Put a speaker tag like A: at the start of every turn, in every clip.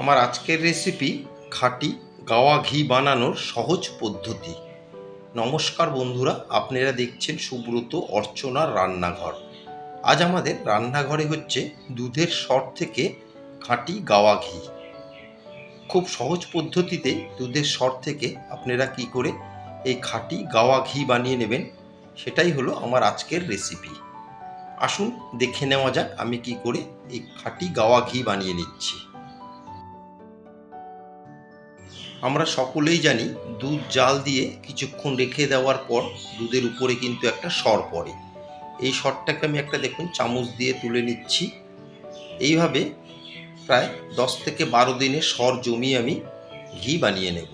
A: আমার আজকের রেসিপি খাঁটি গাওয়া ঘি বানানোর সহজ পদ্ধতি। নমস্কার বন্ধুরা, আপনারা দেখছেন সুব্রত অর্চনার রান্নাঘর। আজ আমাদের রান্নাঘরে হচ্ছে দুধের সর থেকে খাঁটি গাওয়া ঘি। খুব সহজ পদ্ধতিতে দুধের সর থেকে আপনারা কি করে এই খাঁটি গাওয়া ঘি বানিয়ে নেবেন, সেটাই হলো আমার আজকের রেসিপি আসুন দেখে নেওয়া যাক আমি কি করে এই খাঁটি গাওয়া ঘি বানিয়ে নিচ্ছি। আমরা সকলেই জানি দুধ জাল দিয়ে কিছুক্ষণ রেখে দেওয়ার পর দুধের উপরে কিন্তু একটা সর পড়ে। এই সরটাকে আমি একটা দেখুন চামচ দিয়ে তুলে নিচ্ছি। এইভাবে প্রায় দশ থেকে বারো দিনে সর জমিয়ে আমি ঘি বানিয়ে নেব।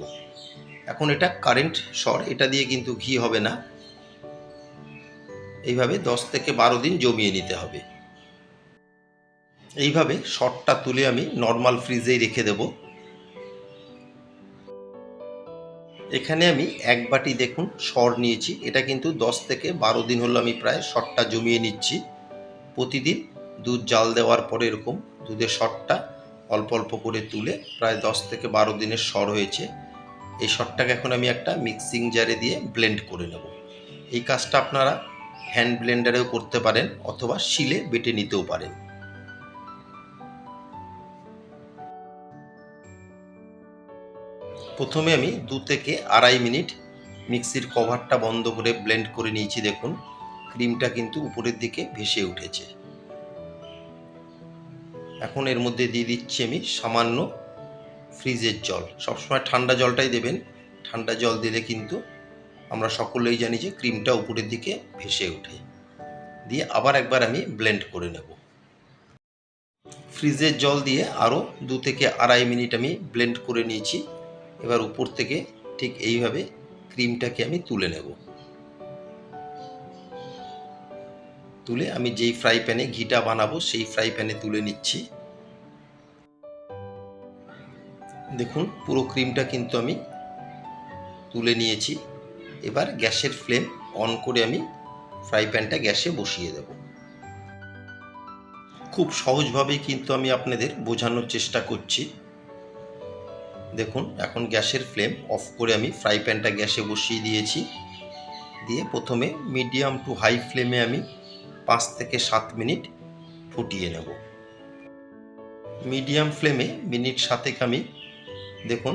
A: এখন এটা কারেন্ট সর, এটা দিয়ে কিন্তু ঘি হবে না। এইভাবে দশ থেকে বারো দিন জমিয়ে নিতে হবে। এইভাবে সরটা তুলে আমি নর্মাল ফ্রিজেই রেখে দেব। এখানে আমি এক বাটি দেখুন সর নিয়েছি। এটা কিন্তু দশ থেকে বারো দিন হলো আমি প্রায় সরটা জমিয়ে নিচ্ছি। প্রতিদিন দুধ জাল দেওয়ার পরে এরকম দুধের সরটা অল্প অল্প করে তুলে প্রায় দশ থেকে বারো দিনের সর হয়েছে। এই সরটাকে এখন আমি একটা মিক্সিং জারে দিয়ে ব্লেন্ড করে নেব। এই কাজটা আপনারা হ্যান্ড ব্লেন্ডারেও করতে পারেন অথবা শিলে বেটে নিতেও পারেন। প্রথমে আমি দু থেকে আড়াই মিনিট মিক্সির কভারটা বন্ধ করে ব্লেন্ড করে নিয়েছি, দেখুন। ক্রিমটা কিন্তু উপরের দিকে ভেসে উঠেছে। এখন এর মধ্যে দিয়ে দিচ্ছি আমি সামান্য ফ্রিজের জল। সবসময় ঠান্ডা জলটাই দেবেন। ঠান্ডা জল দিলে কিন্তু আমরা সকলেই জানি যে ক্রিমটা উপরের দিকে ভেসে ওঠে। দিয়ে আবার একবার আমি ব্লেন্ড করে নেব। ফ্রিজের জল দিয়ে আরও দু থেকে আড়াই মিনিট আমি ব্লেন্ড করে নিয়েছি। এবার উপর থেকে ঠিক এইভাবে ক্রিমটাকে আমি তুলে নেব। তুলে আমি যেই ফ্রাই প্যানে ঘিটা বানাবো, সেই ফ্রাই প্যানে তুলে নিচ্ছি। দেখুন, পুরো ক্রিমটা কিন্তু আমি তুলে নিয়েছি। এবার গ্যাসের ফ্লেম অন করে আমি ফ্রাই প্যানটা গ্যাসে বসিয়ে দেব। খুব সহজভাবেই কিন্তু আমি আপনাদের বোঝানোর চেষ্টা করছি। দেখুন, এখন গ্যাসের ফ্লেম অফ করে আমি ফ্রাই প্যানটা গ্যাসে বসিয়ে দিয়েছি। দিয়ে প্রথমে মিডিয়াম টু হাই ফ্লেমে আমি পাঁচ থেকে সাত মিনিট ফুটিয়ে নেব। মিডিয়াম ফ্লেমে মিনিট সাতেক আমি দেখুন,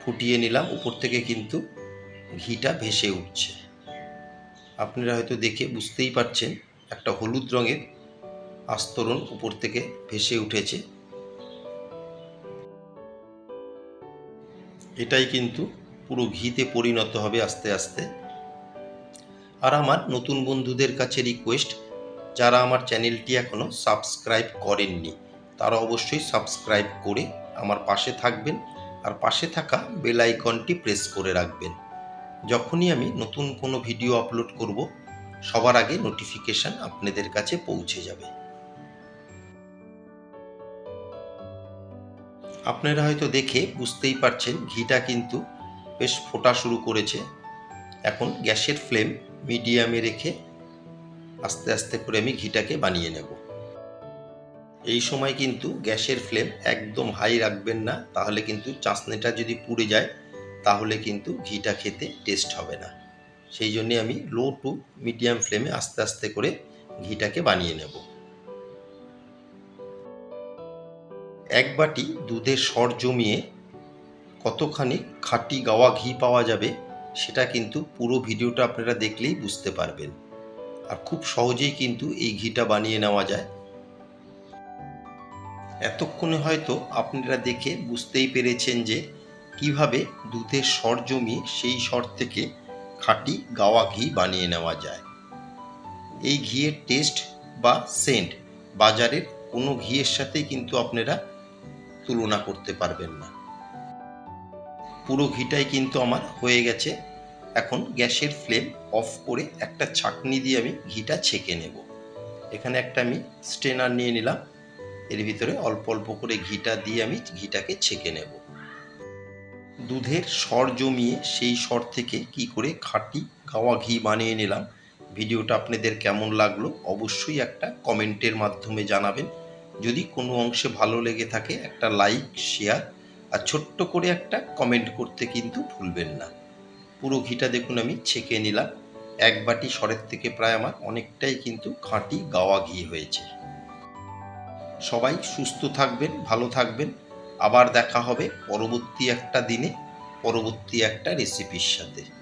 A: ফুটিয়ে নিলাম। উপর থেকে কিন্তু ঘিটা ভেসে উঠছে। আপনারা হয়তো দেখে বুঝতেই পারছেন, একটা হলুদ রঙের আস্তরণ উপর থেকে ভেসে উঠেছে। এটাই কিন্তু পুরো ঘিতে পরিণত হবে আস্তে আস্তে। আর আমার নতুন বন্ধুদের কাছে রিকোয়েস্ট যারা আমার চ্যানেলটি এখনও সাবস্ক্রাইব করেননি, তারা অবশ্যই সাবস্ক্রাইব করে আমার পাশে থাকবেন আর পাশে থাকা বেল আইকনটি প্রেস করে রাখবেন। যখনই আমি নতুন কোনো ভিডিও আপলোড করব, সবার আগে নোটিফিকেশান আপনাদের কাছে পৌঁছে যাবে। আপনারা হয়তো দেখে বুঝতেই পারছেন, ঘিটা কিন্তু বেশ ফোটা শুরু করেছে। এখন গ্যাসের ফ্লেম মিডিয়ামে রেখে আস্তে আস্তে করে আমি ঘিটাকে বানিয়ে নেব। এই সময় কিন্তু গ্যাসের ফ্লেম একদম হাই রাখবেন না, তাহলে কিন্তু চাশনিটা যদি পুড়ে যায়, তাহলে কিন্তু ঘিটা খেতে টেস্ট হবে না। সেই জন্যে আমি লো টু মিডিয়াম ফ্লেমে আস্তে আস্তে করে ঘিটাকে বানিয়ে নেব। এক বাটি দুধের সর জমিয়ে কতখানি খাঁটি গাওয়া ঘি পাওয়া যাবে সেটা কিন্তু পুরো ভিডিওটা আপনারা দেখলেই বুঝতে পারবেন। আর খুব সহজেই কিন্তু এই ঘিটা বানিয়ে নেওয়া যায়। এতক্ষণে হয়তো আপনারা দেখে বুঝতেই পেরেছেন যে কীভাবে দুধের সর জমিয়ে সেই সর থেকে খাঁটি গাওয়া ঘি বানিয়ে নেওয়া যায়। এই ঘিয়ের টেস্ট বা সেন্ট বাজারের কোনো ঘিয়ের সাথেই কিন্তু আপনারা তুলনা করতে পারবেন না। পুরো ঘিটাই কিন্তু আমার হয়ে গেছে। এখন গ্যাসের ফ্লেম অফ করে একটা ছাকনি দিয়ে আমি ঘিটা ছেঁকে নেব। এখানে একটা আমি স্ট্রেনার নিয়ে নিলাম। এর ভিতরে অল্প অল্প করে ঘিটা দিয়ে আমি ঘিটাকে ছেঁকে নেব। দুধের সর জমিয়ে সেই সর থেকে কি করে খাঁটি গাওয়া ঘি বানিয়ে নিলাম, ভিডিওটা আপনাদের কেমন লাগল অবশ্যই একটা কমেন্টের মাধ্যমে জানাবেন। যদি কোনো অংশে ভালো লেগে থাকে, একটা লাইক শেয়ার আর ছোট্ট করে একটা কমেন্ট করতে কিন্তু ভুলবেন না। পুরো ঘিটা দেখুন আমি ছেঁকে নিলাম। এক বাটি সরের থেকে প্রায় আমার অনেকটাই কিন্তু খাঁটি গাওয়া ঘি হয়েছে। সবাই সুস্থ থাকবেন, ভালো থাকবেন। আবার দেখা হবে পরবর্তী একটা দিনে, পরবর্তী একটা রেসিপির সাথে।